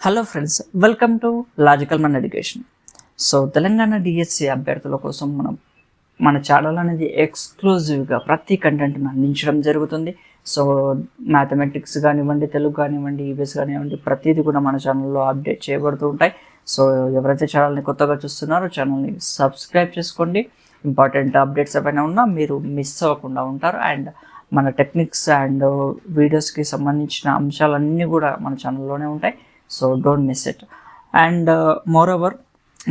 Hello friends welcome to logical man education so Telangana DSC అభ్యర్థుల కోసం మనం మన ఛానల్ అనేది ఎక్స్క్లూజివ్గా ప్రతి కంటెంట్ని అందించడం జరుగుతుంది. సో మ్యాథమెటిక్స్ కానివ్వండి తెలుగు కానివ్వండి ఈవీఎస్ కానివ్వండి ప్రతిదీ కూడా మన ఛానల్లో అప్డేట్ చేయబడుతూ ఉంటాయి. సో ఎవరైతే ఛానల్ని కొత్తగా చూస్తున్నారో ఛానల్ని సబ్స్క్రైబ్ చేసుకోండి. ఇంపార్టెంట్ అప్డేట్స్ ఏమైనా ఉన్నా మీరు మిస్ అవ్వకుండా ఉంటారు. అండ్ మన టెక్నిక్స్ అండ్ వీడియోస్కి సంబంధించిన అంశాలన్నీ కూడా మన ఛానల్లోనే ఉంటాయి. So don't miss it. And uh, moreover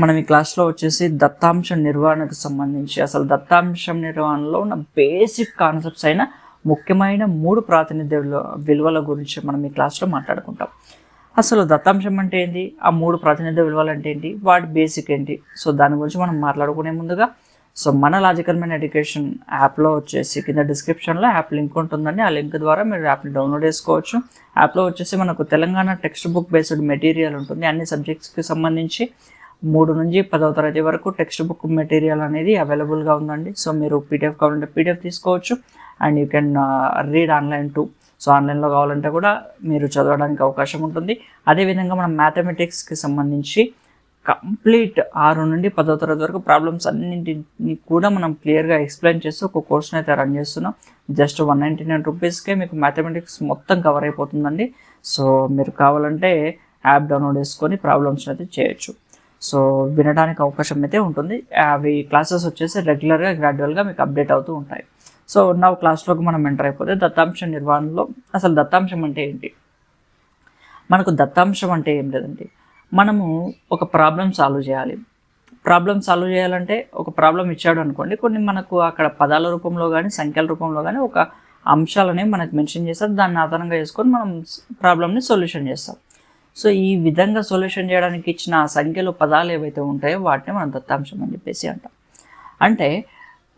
మనం ఈ క్లాస్లో వచ్చేసి దత్తాంశ నిర్వహణకు సంబంధించి అసలు దత్తాంశం నిర్వహణలో ఉన్న బేసిక్ కాన్సెప్ట్స్ అయిన ముఖ్యమైన మూడు ప్రాతినిధ్య విలువల గురించి మనం ఈ క్లాస్లో మాట్లాడుకుంటాం. అసలు దత్తాంశం అంటే ఏంటి ఆ మూడు ప్రాతినిధ్య విలువలు అంటే ఏంటి? వాటి బేసిక్ ఏంటి? సో దాని గురించి మనం మాట్లాడుకునే ముందుగా సో మన లాజికల్ మెన్ ఎడ్యుకేషన్ యాప్లో వచ్చేసి కింద డిస్క్రిప్షన్లో యాప్ లింక్ ఉంటుందండి. ఆ లింక్ ద్వారా మీరు యాప్ని డౌన్లోడ్ చేసుకోవచ్చు. యాప్లో వచ్చేసి మనకు Telangana text book based material ఉంటుంది. అన్ని సబ్జెక్ట్స్కి సంబంధించి మూడు నుంచి పదవ తరగతి వరకు టెక్స్ట్ బుక్ మెటీరియల్ అనేది అవైలబుల్గా ఉందండి. సో మీరు పీడిఎఫ్ కావాలంటే పీడిఎఫ్ తీసుకోవచ్చు. And you can read online too. So ఆన్లైన్లో కావాలంటే కూడా మీరు చదవడానికి అవకాశం ఉంటుంది. అదేవిధంగా మనం మ్యాథమెటిక్స్కి సంబంధించి కంప్లీట్ ఆరు నుండి పదో తరగతి వరకు ప్రాబ్లమ్స్ అన్నింటినీ కూడా మనం క్లియర్గా ఎక్స్ప్లెయిన్ చేస్తూ ఒక కోర్స్ని అయితే రన్ చేస్తున్నాం. జస్ట్ వన్ నైంటీ నైన్ రూపీస్కే మీకు మ్యాథమెటిక్స్ మొత్తం కవర్ అయిపోతుందండి. సో మీరు కావాలంటే యాప్ డౌన్లోడ్ చేసుకొని ప్రాబ్లమ్స్ని అయితే చేయొచ్చు. సో వినడానికి అవకాశం అయితే ఉంటుంది. అవి క్లాసెస్ వచ్చేసి రెగ్యులర్గా గ్రాడ్యువల్గా మీకు అప్డేట్ అవుతూ ఉంటాయి. సో నా క్లాస్లోకి మనం ఎంటర్ అయిపోతే దత్తాంశ నిర్వహణలో అసలు దత్తాంశం అంటే ఏంటి? మనకు దత్తాంశం అంటే ఏం లేదండి. మనము ఒక ప్రాబ్లం సాల్వ్ చేయాలి. ప్రాబ్లం సాల్వ్ చేయాలంటే ఒక ప్రాబ్లం ఇచ్చాడు అనుకోండి కొన్ని మనకు అక్కడ పదాల రూపంలో కానీ సంఖ్యల రూపంలో కానీ ఒక అంశాలని మనకు మెన్షన్ చేస్తారు. దాన్ని ఆధారంగా చేసుకొని మనం ప్రాబ్లమ్ని సొల్యూషన్ చేస్తాం. సో ఈ విధంగా సొల్యూషన్ చేయడానికి ఇచ్చిన ఆ సంఖ్యలు పదాలు ఏవైతే ఉంటాయో వాటిని మనం దత్తాంశం అని చెప్పేసి అంటాం. అంటే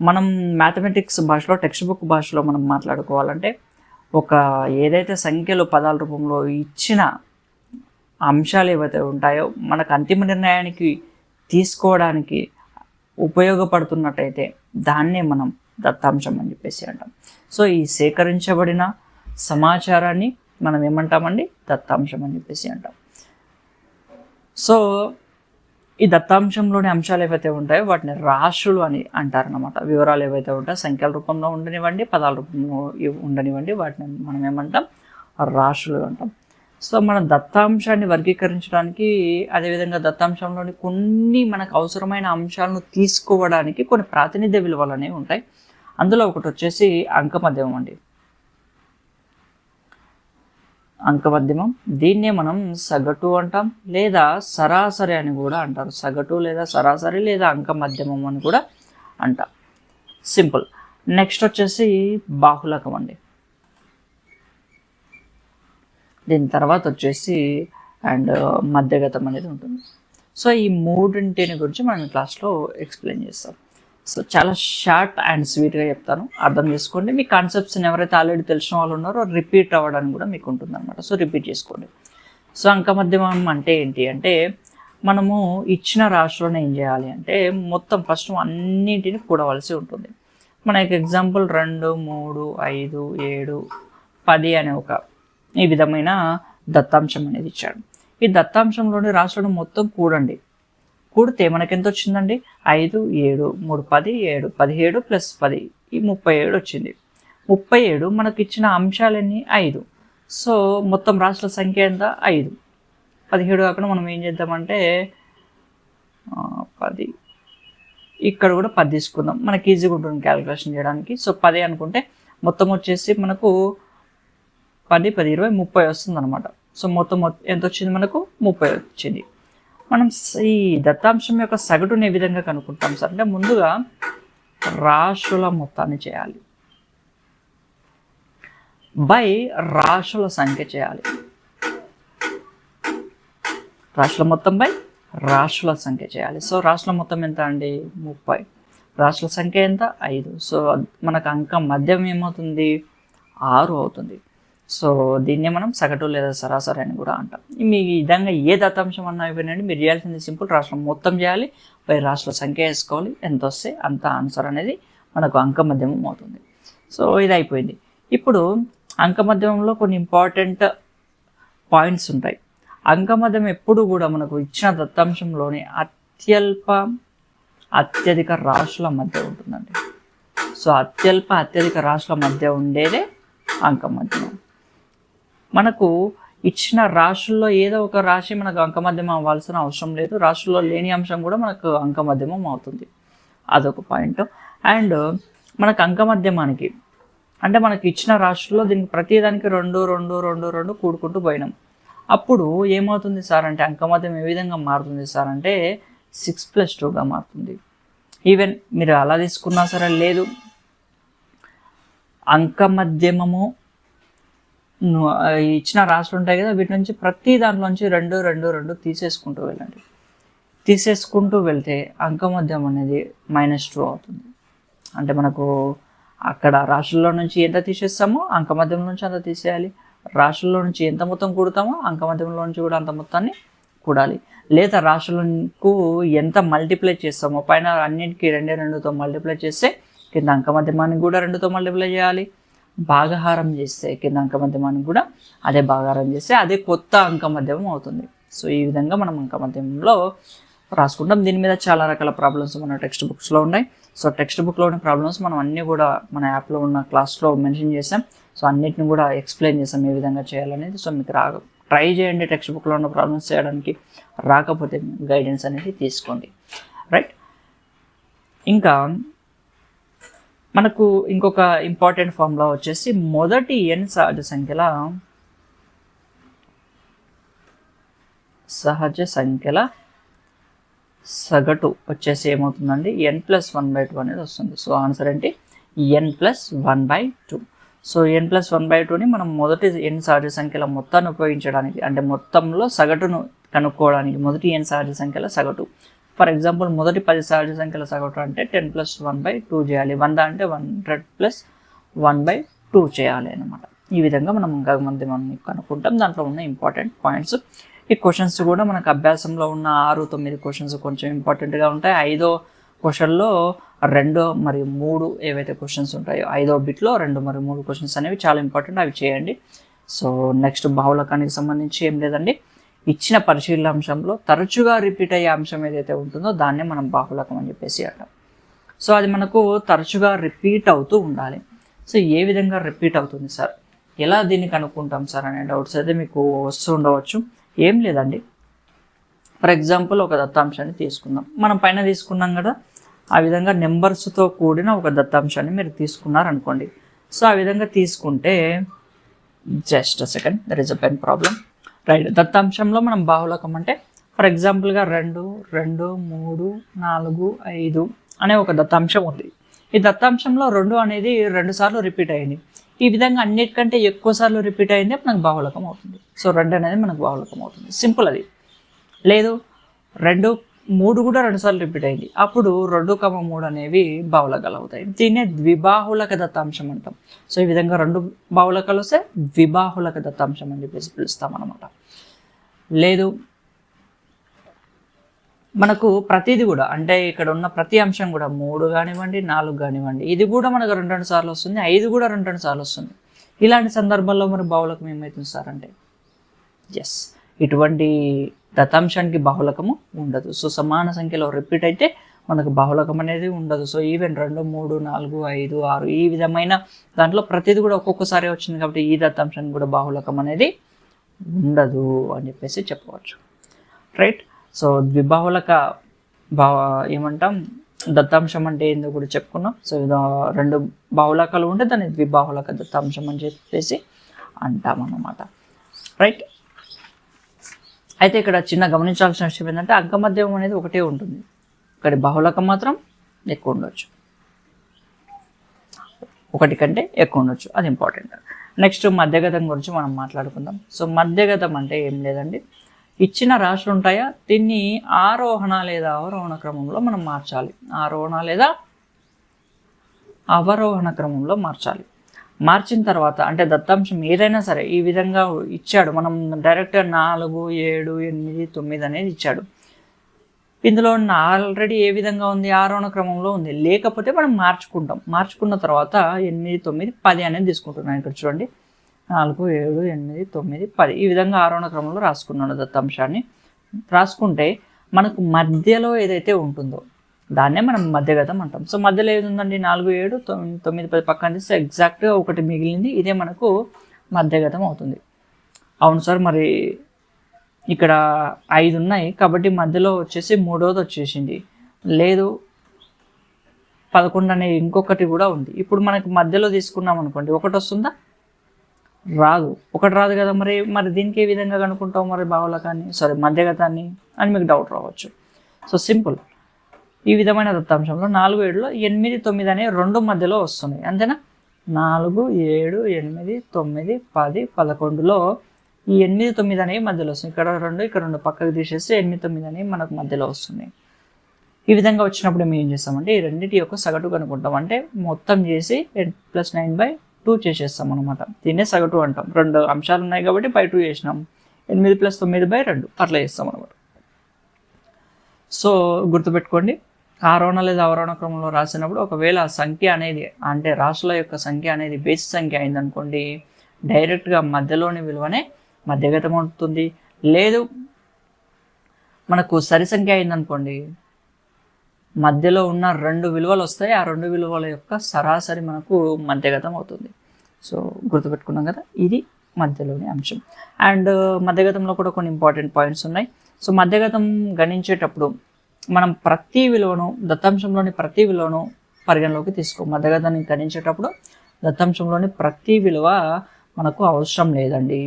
మనం మ్యాథమెటిక్స్ భాషలో టెక్స్ట్ బుక్ భాషలో మనం మాట్లాడుకోవాలంటే ఒక ఏదైతే సంఖ్యలు పదాల రూపంలో ఇచ్చిన అంశాలు ఏవైతే ఉంటాయో మనకు అంతిమ నిర్ణయానికి తీసుకోవడానికి ఉపయోగపడుతున్నట్టయితే దాన్నే మనం దత్తాంశం అని చెప్పేసి అంటాం. సో ఈ సేకరించబడిన సమాచారాన్ని మనం ఏమంటామండి? దత్తాంశం అని చెప్పేసి అంటాం. సో ఈ దత్తాంశంలోని అంశాలు ఏవైతే ఉంటాయో వాటిని రాశులు అని అంటారనమాట వివరాలు ఏవైతే ఉంటాయో సంఖ్యల రూపంలో ఉండనివ్వండి పదాల రూపంలో ఉండనివ్వండి వాటిని మనం ఏమంటాం? రాశులు అంటాం. సో మనం దత్తాంశాన్ని వర్గీకరించడానికి అదేవిధంగా దత్తాంశంలోని కొన్ని మనకు అవసరమైన అంశాలను తీసుకోవడానికి కొన్ని ప్రాతినిధ్య విలువలు అనేవి ఉంటాయి. అందులో ఒకటి వచ్చేసి అంకమధ్యమం అండి. అంకమధ్యమం. దీన్నే మనం సగటు అంటాం లేదా సరాసరి అని కూడా అంటారు. సగటు లేదా సరాసరి లేదా అంకమధ్యమం అని కూడా అంటాం. సింపుల్. నెక్స్ట్ వచ్చేసి బాహులకం అండి. దీని తర్వాత వచ్చేసి అండ్ మధ్యగతం అనేది ఉంటుంది. సో ఈ మూడింటిని గురించి మనం క్లాస్లో ఎక్స్ప్లెయిన్ చేస్తాం. సో చాలా షార్ట్ అండ్ స్వీట్గా చెప్తాను. అర్థం చేసుకోండి. మీ కాన్సెప్ట్స్ని ఎవరైతే ఆల్రెడీ తెలిసిన వాళ్ళు ఉన్నారో రిపీట్ అవ్వడానికి కూడా మీకు ఉంటుందన్నమాట. సో రిపీట్ చేసుకోండి. సో అంకమధ్యమం అంటే ఏంటి? అంటే మనము ఇచ్చిన రాశిలోనే ఏం చేయాలి అంటే మొత్తం ఫస్ట్ అన్నింటిని కూడవలసి ఉంటుంది. మనకి ఎగ్జాంపుల్ రెండు మూడు ఐదు ఏడు పది అనే ఒక ఈ విధమైన దత్తాంశం అనేది ఇచ్చాడు. ఈ దత్తాంశంలోని రాశులను మొత్తం కూడండి. కూడితే మనకి ఎంత వచ్చిందండి? ఐదు ఏడు మూడు పది ఏడు పదిహేడు ప్లస్ పది ఈ ముప్పై ఏడు వచ్చింది. ముప్పై ఏడు మనకి ఇచ్చిన అంశాలన్నీ ఐదు. సో మొత్తం రాశుల సంఖ్య ఎంత? ఐదు. పదిహేడు కాకుండా మనం ఏం చేద్దామంటే పది. ఇక్కడ కూడా పది తీసుకుందాం. మనకి ఈజీగా ఉంటుంది క్యాలిక్యులేషన్ చేయడానికి. సో పది అనుకుంటే మొత్తం వచ్చేసి మనకు పది పది ఇరవై ముప్పై వస్తుంది అనమాట సో మొత్తం మొత్తం ఎంత వచ్చింది మనకు? ముప్పై వచ్చింది. మనం ఈ దత్తాంశం యొక్క సగటుని ఏ విధంగా కనుక్కుంటాం సార్? అంటే ముందుగా రాశుల మొత్తాన్ని చేయాలి. బై రాశుల సంఖ్య చేయాలి. రాశుల మొత్తం బై రాశుల సంఖ్య చేయాలి. సో రాశుల మొత్తం ఎంత అండి? ముప్పై. రాశుల సంఖ్య ఎంత? ఐదు. సో మనకు అంకం మద్యం ఏమవుతుంది? ఆరు అవుతుంది. సో దీన్నే మనం సగటు లేదా సరాసరి అని కూడా అంటాం. మీ విధంగా ఏ దత్తాంశం అన్నా ఇవ్వనండి మీరు చేయాల్సింది సింపుల్ రాష్ట్రం మొత్తం చేయాలి పై రాష్ట్ర సంఖ్య వేసుకోవాలి ఎంత వస్తే అంత ఆన్సర్ అనేది మనకు అంక మధ్యమం అవుతుంది. సో ఇది అయిపోయింది ఇప్పుడు అంక మధ్యమంలో కొన్ని ఇంపార్టెంట్ పాయింట్స్ ఉంటాయి. అంకమధ్యం ఎప్పుడు కూడా మనకు ఇచ్చిన దత్తాంశంలోని అత్యల్ప అత్యధిక రాశుల మధ్య ఉంటుందండి. సో అత్యల్ప అత్యధిక రాశుల మధ్య ఉండేదే అంకమధ్యమం మనకు ఇచ్చిన రాశుల్లో ఏదో ఒక రాశి మనకు అంకమధ్యమం అవ్వాల్సిన అవసరం లేదు. రాశుల్లో లేని అంశం కూడా మనకు అంకమధ్యమం అవుతుంది. అదొక పాయింట్. అండ్ మనకు అంకమధ్యమానికి అంటే మనకి ఇచ్చిన రాశుల్లో దీనికి ప్రతిదానికి రెండు రెండు రెండు రెండు కూడుకుంటూ పోయినాం. అప్పుడు ఏమవుతుంది సార్ అంటే అంకమధ్యం ఏ విధంగా మారుతుంది సార్ అంటే సిక్స్ ప్లస్ టూగా మారుతుంది. ఈవెన్ మీరు అలా తీసుకున్నా సరే లేదు. అంకమధ్యమము ఇచ్చిన రాసులు ఉంటాయి కదా వీటి నుంచి ప్రతి దాంట్లోంచి రెండు రెండు రెండు తీసేసుకుంటూ వెళ్ళండి. తీసేసుకుంటూ వెళ్తే అంకమధ్యం అనేది మైనస్ టూ అవుతుంది. అంటే మనకు అక్కడ రాశుల్లో నుంచి ఎంత తీసేస్తామో అంకమధ్యం నుంచి అంత తీసేయాలి. రాశుల్లో నుంచి ఎంత మొత్తం కూడతామో అంకమద్యంలో నుంచి కూడా అంత మొత్తాన్ని కూడాలి. లేదా రాశులకు ఎంత మల్టిప్లై చేస్తామో పైన అన్నిటికీ రెండే రెండుతో మల్టిప్లై చేస్తే కింద అంకమధ్యమానికి కూడా రెండుతో మల్టిప్లై చేయాలి. భాగహారం చేస్తే కింద అంకమధ్యమాన్ని కూడా అదే భాగాహారం చేస్తే అదే కొత్త అంకమధ్యమం అవుతుంది. సో ఈ విధంగా మనం అంకమధ్యమంలో రాసుకుంటాం. దీని మీద చాలా రకాల ప్రాబ్లమ్స్ మన టెక్స్ట్ బుక్స్లో ఉన్నాయి. సో టెక్స్ట్ బుక్లో ఉన్న ప్రాబ్లమ్స్ మనం అన్నీ కూడా మన యాప్లో ఉన్న క్లాస్లో మెన్షన్ చేసాం సో అన్నిటిని కూడా ఎక్స్ప్లెయిన్ చేసాం ఏ విధంగా చేయాలనేది. సో మీకు రా ట్రై చేయండి టెక్స్ట్ బుక్లో ఉన్న ప్రాబ్లమ్స్ చేయడానికి. రాకపోతే గైడెన్స్ అనేది తీసుకోండి. రైట్ ఇంకా మనకు ఇంకొక ఇంపార్టెంట్ ఫార్ములా వచ్చేసి మొదటి ఎన్ సహజ సంఖ్యల సహజ సంఖ్యల సగటు వచ్చేసి ఏమవుతుందండి? N plus one by two అనేది వస్తుంది. సో ఆన్సర్ ఏంటి? N plus one by two so N plus one by టూని మనం మొదటి ఎన్ సహజ సంఖ్యల మొత్తాన్ని ఉపయోగించడానికి అంటే మొత్తంలో సగటును కనుక్కోవడానికి మొదటి ఎన్ సహజ సంఖ్యల సగటు. ఫర్ ఎగ్జాంపుల్ మొదటి పది సహజ సంఖ్యల సగటు అంటే ten plus one by two చేయాలి. వంద అంటే one hundred plus one by two చేయాలి అనమాట ఈ విధంగా మనం ఇంకా మంది మనం కనుక్కుంటాం. దాంట్లో ఉన్న ఇంపార్టెంట్ పాయింట్స్ ఈ క్వశ్చన్స్ కూడా మనకు అభ్యాసంలో ఉన్న ఆరు తొమ్మిది క్వశ్చన్స్ కొంచెం ఇంపార్టెంట్గా ఉంటాయి. ఐదో క్వశ్చన్లో రెండో మరియు మూడు ఏవైతే క్వశ్చన్స్ ఉంటాయో ఐదో బిట్లో రెండు మరియు మూడు క్వశ్చన్స్ అనేవి చాలా ఇంపార్టెంట్ అవి చేయండి. సో నెక్స్ట్ బాహుళకానికి సంబంధించి ఏం లేదండి. ఇచ్చిన పరిశీలన అంశంలో తరచుగా రిపీట్ అయ్యే అంశం ఏదైతే ఉంటుందో దాన్నే మనం బాహుళకం అని చెప్పేసి అంటాం. సో అది మనకు తరచుగా రిపీట్ అవుతూ ఉండాలి. సో ఏ విధంగా రిపీట్ అవుతుంది సార్? ఎలా దీన్ని కనుక్కుంటాం సార్ అనే డౌట్స్ అయితే మీకు వస్తూ ఉండవచ్చు. ఏం లేదండి. ఫర్ ఎగ్జాంపుల్ ఒక దత్తాంశాన్ని తీసుకుందాం. మనం పైన తీసుకున్నాం కదా ఆ విధంగా నెంబర్స్తో కూడిన ఒక దత్తాంశాన్ని మీరు తీసుకున్నారనుకోండి. సో ఆ విధంగా తీసుకుంటే just second there is a pen problem. Right దత్తాంశంలో మనం బాహుళకం అంటే ఫర్ ఎగ్జాంపుల్గా రెండు రెండు మూడు నాలుగు ఐదు అనే ఒక దత్తాంశం ఉంది. ఈ దత్తాంశంలో రెండు అనేది రెండు సార్లు రిపీట్ అయింది. ఈ విధంగా అన్నిటికంటే ఎక్కువ సార్లు రిపీట్ అయింది మనకు బాహుళకం అవుతుంది. సో రెండు అనేది మనకు బాహుళకం అవుతుంది. సింపుల్ అది. లేదు రెండు మూడు కూడా రెండు సార్లు రిపీట్ అయింది. అప్పుడు రెండు కమ మూడు అనేవి బాహుళకాలు అవుతాయి. దీన్నే ద్విబాహులక దత్తాంశం అంటాం. సో ఈ విధంగా రెండు బాహుళకాలు వస్తే ద్విబాహులక దత్తాంశం అని చెప్పేసి పిలుస్తాం అనమాట లేదు. మనకు ప్రతిది కూడా అంటే ఇక్కడ ఉన్న ప్రతి అంశం కూడా మూడు కానివ్వండి నాలుగు కానివ్వండి ఇది కూడా మనకు రెండు రెండు సార్లు వస్తుంది ఐదు కూడా రెండు రెండు సార్లు వస్తుంది. ఇలాంటి సందర్భాల్లో మరి బహుళకం ఏమవుతుంది సార్ అంటే? ఎస్ ఇటువంటి దత్తాంశానికి బాహుళకము ఉండదు. సో సమాన సంఖ్యలో రిపీట్ అయితే మనకు బహుళకం అనేది ఉండదు. సో ఈవెన్ రెండు మూడు నాలుగు ఐదు ఆరు ఈ విధమైన దాంట్లో ప్రతిది కూడా ఒక్కొక్కసారి వచ్చింది కాబట్టి ఈ దత్తాంశానికి కూడా బహుళకం అనేది ఉండదు అని చెప్పేసి చెప్పవచ్చు. రైట్ సో ద్విబాహుళక బా ఏమంటాం? దత్తాంశం అంటే ఏందో కూడా చెప్పుకున్నాం. సో రెండు బాహులకలు ఉంటే దాన్ని ద్విబాహులక దత్తాంశం అని చెప్పేసి అంటాం అన్నమాట రైట్ అయితే ఇక్కడ చిన్న గమనించాల్సిన విషయం ఏంటంటే అంకమధ్యం అనేది ఒకటే ఉంటుంది. ఇక్కడ బాహులకం మాత్రం ఎక్కువ ఉండొచ్చు. ఒకటి కంటే ఎక్కువ ఉండొచ్చు. అది ఇంపార్టెంట్ నెక్స్ట్ మధ్యగతం గురించి మనం మాట్లాడుకుందాం. సో మధ్యగతం అంటే ఏం లేదండి. ఇచ్చిన రాశులు ఉంటాయా? దీన్ని ఆరోహణ లేదా అవరోహణ క్రమంలో మనం మార్చాలి. ఆరోహణ లేదా అవరోహణ క్రమంలో మార్చాలి. మార్చిన తర్వాత అంటే దత్తాంశం ఏదైనా సరే ఈ విధంగా ఇచ్చాడు. మనం డైరెక్ట్గా నాలుగు ఏడు ఎనిమిది తొమ్మిది అనేది ఇచ్చాడు. ఇందులో ఆల్రెడీ ఏ విధంగా ఉంది? ఆరోహణ క్రమంలో ఉంది. లేకపోతే మనం మార్చుకుంటాం. మార్చుకున్న తర్వాత ఎనిమిది తొమ్మిది పది అనేది తీసుకుంటున్నాను ఇక్కడ చూడండి. నాలుగు ఏడు ఎనిమిది తొమ్మిది పది. ఈ విధంగా ఆరోహణ క్రమంలో రాసుకున్నాను దత్తాంశాన్ని. రాసుకుంటే మనకు మధ్యలో ఏదైతే ఉంటుందో దాన్నే మనం మధ్యగతం అంటాం. సో మధ్యలో ఏది ఉందండి? నాలుగు ఏడు తొమ్మిది పది పక్కన తీస్తే ఎగ్జాక్ట్గా ఒకటి మిగిలింది. ఇదే మనకు మధ్యగతం అవుతుంది. అవును సార్ మరి ఇక్కడ ఐదు ఉన్నాయి కాబట్టి మధ్యలో వచ్చేసి మూడోది వచ్చేసింది. లేదు పదకొండు అనే ఇంకొకటి కూడా ఉంది. ఇప్పుడు మనకి మధ్యలో తీసుకున్నాం అనుకోండి ఒకటి వస్తుందా? రాదు. ఒకటి రాదు కదా మరి మరి దీనికి ఏ విధంగా కనుక్కుంటాం మరి భావలకాన్ని సారీ మధ్యగతాన్ని అని మీకు డౌట్ రావచ్చు. సో సింపుల్ ఈ విధమైన దత్తాంశంలో నాలుగు ఏడులో ఎనిమిది తొమ్మిది అనే రెండు మధ్యలో వస్తున్నాయి. అంతేనా? నాలుగు ఏడు ఎనిమిది తొమ్మిది పది పదకొండులో ఈ ఎనిమిది తొమ్మిది అనేవి మధ్యలో వస్తుంది ఇక్కడ రెండు ఇక్కడ రెండు పక్కకు తీసేస్తే ఎనిమిది తొమ్మిది అనేవి మనకు మధ్యలో వస్తుంది ఈ విధంగా వచ్చినప్పుడు మేము ఏం చేస్తామంటే ఈ రెండింటి యొక్క సగటు కనుక్కుంటాం. అంటే మొత్తం చేసి ప్లస్ నైన్ బై టూ చేసేస్తాం అనమాట దీన్నే సగటు అంటాం. రెండు అంశాలు ఉన్నాయి కాబట్టి బై టూ చేసినాం. ఎనిమిది ప్లస్ తొమ్మిది బై రెండు. అట్లా చేస్తాం అనమాట సో గుర్తుపెట్టుకోండి ఆరోహణ లేదా అవరోహణ క్రమంలో రాసినప్పుడు ఒకవేళ సంఖ్య అనేది అంటే రాష్ట్రాల యొక్క సంఖ్య అనేది బేసి సంఖ్య అయిందనుకోండి డైరెక్ట్గా మధ్యలోని విలువనే మధ్యగతం అవుతుంది లేదు మనకు సరి సంఖ్య అయిందనుకోండి మధ్యలో ఉన్న రెండు విలువలు వస్తాయి. ఆ రెండు విలువల యొక్క సరాసరి మనకు మధ్యగతం అవుతుంది. సో గుర్తుపెట్టుకున్నాం కదా ఇది మధ్యలోని అంశం. అండ్ మధ్యగతంలో కూడా కొన్ని ఇంపార్టెంట్ పాయింట్స్ ఉన్నాయి. సో మధ్యగతం గణించేటప్పుడు మనం ప్రతి విలువను దత్తాంశంలోని ప్రతి విలువను పరిగణలోకి తీసుకో మధ్యగతాన్ని గణించేటప్పుడు దత్తాంశంలోని ప్రతి విలువ మనకు అవసరం లేదండి.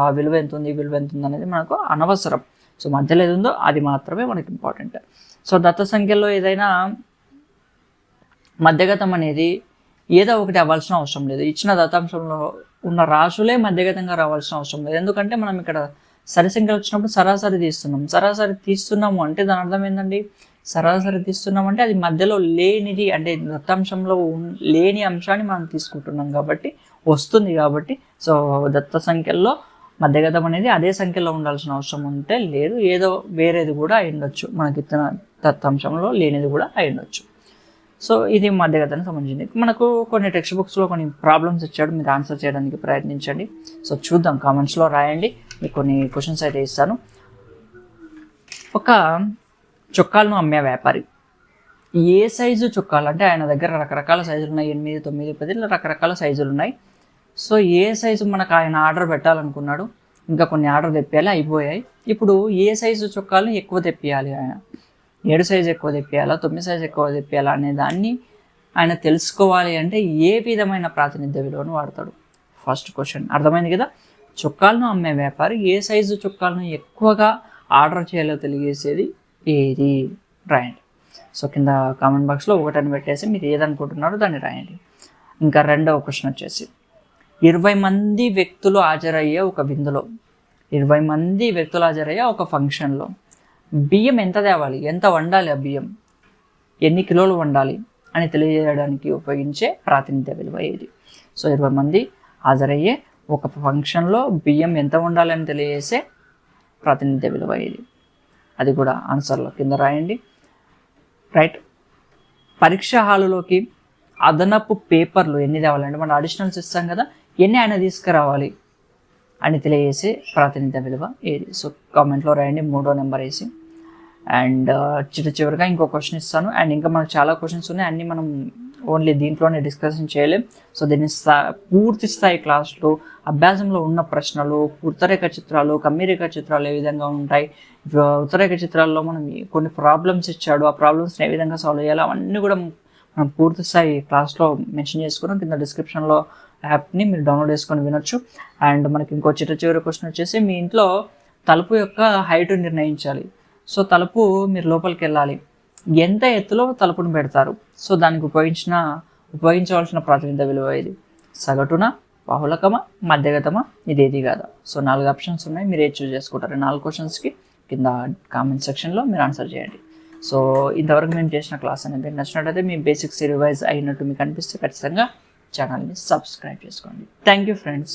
ఆ విలువ ఎంత ఉంది ఈ విలువ ఎంత ఉంది అనేది మనకు అనవసరం. సో మధ్యలో ఏది ఉందో అది మాత్రమే మనకి ఇంపార్టెంట్. సో దత్త సంఖ్యలో ఏదైనా మధ్యగతం అనేది ఏదో ఒకటి అవ్వాల్సిన అవసరం లేదు. ఇచ్చిన దత్తాంశంలో ఉన్న రాశులే మధ్యగతంగా రావాల్సిన అవసరం లేదు. ఎందుకంటే మనం ఇక్కడ సరి సంఖ్యలు వచ్చినప్పుడు సరాసరి తీస్తున్నాం. సరాసరి తీస్తున్నాము అంటే దాని అర్థం ఏంటండి సరాసరి తీస్తున్నాం అంటే అది మధ్యలో లేనిది అంటే దత్తాంశంలో లేని అంశాన్ని మనం తీసుకుంటున్నాం కాబట్టి వస్తుంది కాబట్టి సో దత్త సంఖ్యల్లో మధ్యగతం అనేది అదే సంఖ్యలో ఉండాల్సిన అవసరం ఉంటే లేదు. ఏదో వేరేది కూడా అయ్యుండొచ్చు మనకి ఇతర దత్తాంశంలో లేనిది కూడా అయ్యుండొచ్చు సో ఇది మధ్యగతానికి సంబంధించింది. మనకు కొన్ని టెక్స్ట్ బుక్స్లో కొన్ని ప్రాబ్లమ్స్ ఇచ్చాడు మీరు ఆన్సర్ చేయడానికి ప్రయత్నించండి. సో చూద్దాం. కామెంట్స్లో రాయండి. మీకు కొన్ని క్వశ్చన్స్ అయితే ఇస్తాను. ఒక చొక్కాలను అమ్మే వ్యాపారి. ఏ సైజు చొక్కాలు? అంటే ఆయన దగ్గర రకరకాల సైజులు ఉన్నాయి. ఎనిమిది తొమ్మిది పది రకరకాల సైజులు ఉన్నాయి. సో ఏ సైజు మనకు ఆయన ఆర్డర్ పెట్టాలనుకున్నాడు ఇంకా కొన్ని ఆర్డర్ తెప్పియాలి అయిపోయాయి. ఇప్పుడు ఏ సైజు చుక్కాలను ఎక్కువ తెప్పియాలి ఆయన? ఏడు సైజు ఎక్కువ తెప్పియాలా తొమ్మిది సైజు ఎక్కువ తెప్పియాలా అనే దాన్ని ఆయన తెలుసుకోవాలి అంటే ఏ విధమైన ప్రాతినిధ్య విలువను వాడతాడు? ఫస్ట్ క్వశ్చన్ అర్థమైంది కదా? చొక్కాలను అమ్మే వ్యాపారి ఏ సైజు చొక్కాలను ఎక్కువగా ఆర్డర్ చేయాలో తెలియజేసేది ఏది? రాయండి. సో కింద కామెంట్ బాక్స్లో ఒకటని పెట్టేసి మీరు ఏదనుకుంటున్నారో దాన్ని రాయండి. ఇంకా రెండవ క్వశ్చన్ వచ్చేసి ఇరవై మంది వ్యక్తులు హాజరయ్యే ఒక విందులో. ఇరవై మంది వ్యక్తులు హాజరయ్యే ఒక ఫంక్షన్లో. బియ్యం ఎంత తేవాలి? ఎంత వండాలి ఆ బియ్యం? ఎన్ని కిలోలు వండాలి? అని తెలియజేయడానికి ఉపయోగించే ప్రాతినిధ్య విలువ ఏది? సో ఇరవై మంది హాజరయ్యే ఒక ఫంక్షన్లో బియ్యం ఎంత ఉండాలని తెలియజేసే ప్రాతినిధ్య విలువ ఏది? అది కూడా ఆన్సర్లో కింద రాయండి. రైట్. పరీక్ష హాలులోకి అదనపు పేపర్లు ఎన్ని తేవాలంటే మనం అడిషనల్స్ ఇస్తాం కదా ఎన్ని ఆయన తీసుకురావాలి? అని తెలియజేసి ప్రాతినిధ్య విలువ ఏది? సో కామెంట్లో రాయండి మూడో నెంబర్ వేసి. అండ్ uh, చిట్ట చివరిగా ఇంకో క్వశ్చన్ ఇస్తాను. అండ్ ఇంకా మనకు చాలా క్వశ్చన్స్ ఉన్నాయి. అన్నీ మనం ఓన్లీ దీంట్లోనే డిస్కషన్ చేయలేం. సో దీన్ని పూర్తి స్థాయి క్లాస్లో అభ్యాసంలో ఉన్న ప్రశ్నలు ఉత్తరేఖ చిత్రాలు కమ్మిరేఖ చిత్రాలు ఏ విధంగా ఉంటాయి? ఉత్తరేఖ చిత్రాల్లో మనం కొన్ని ప్రాబ్లమ్స్ ఇచ్చాడు. ఆ ప్రాబ్లమ్స్ని ఏ విధంగా సాల్వ్ చేయాలి అవన్నీ కూడా మనం పూర్తి స్థాయి క్లాస్లో మెన్షన్ చేసుకున్నాం. కింద డిస్క్రిప్షన్లో యాప్ని మీరు డౌన్లోడ్ చేసుకొని వినొచ్చు. అండ్ మనకి ఇంకో చిట్ట చివరి క్వశ్చన్ వచ్చేసి మీ ఇంట్లో తలుపు యొక్క హైట్ నిర్ణయించాలి. సో తలుపు మీరు లోపలికి వెళ్ళాలి. ఎంత ఎత్తులో తలుపును పెడతారు? సో దానికి ఉపయోగించిన ఉపయోగించవలసిన ప్రాతినిధ్య విలువ ఇది సగటున బహుళకమా మధ్యగతమా? ఇదేది కాదా? సో నాలుగు ఆప్షన్స్ ఉన్నాయి. మీరు ఏది చూస్ చేసుకుంటారు. నాలుగు క్వశ్చన్స్కి కింద కామెంట్ సెక్షన్లో మీరు ఆన్సర్ చేయండి. సో ఇంతవరకు మేము చేసిన క్లాస్ అనేది నచ్చినట్టయితే మీ బేసిక్స్ రివైజ్ అయినట్టు మీకు అనిపిస్తే ఖచ్చితంగా ఛానల్ని సబ్స్క్రైబ్ చేసుకోండి. Thank you friends